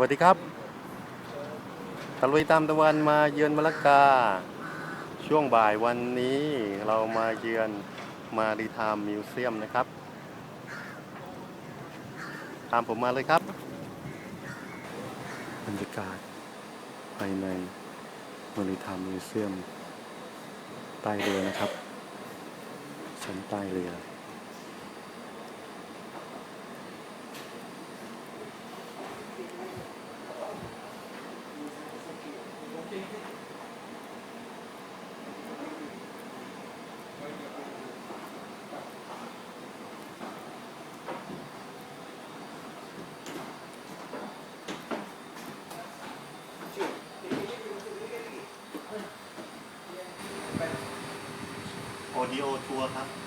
วัสดีครับตะลุยตามตะวันมาเยือนมะละกา ช่วงบ่ายวันนี้เรามาเยือนมารีทามมิวเซียมนะครับ ตามผมมาเลยครับ บรรยากาศภายในมารีทามมิวเซียมใต้เรือนะครับ ชั้นใต้เรือ โอดีโอทัวร์ครับ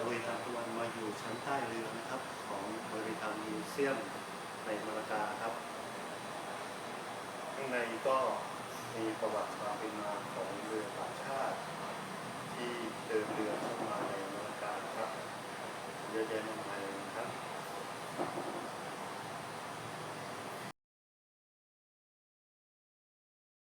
ตะเวตามะวันมาอยู่ชั้นใต้เรือนะครับ ของบริการมิวเซียมในมรลกาครับ ข้างในก็มีประวัติความเป็นมาของเรือต่างชาติ ที่เดินเรือเข้ามาในมรลกาครับเยอะแยะมาก